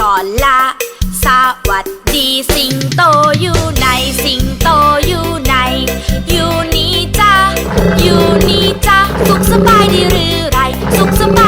ก่อนละ สวัสดีสิงโตอยู่ไหนสิงโตอยู่ไหน อยู่นี่จ้าอยู่นี่จ้าสุขสบายดีหรือไร สุขสบาย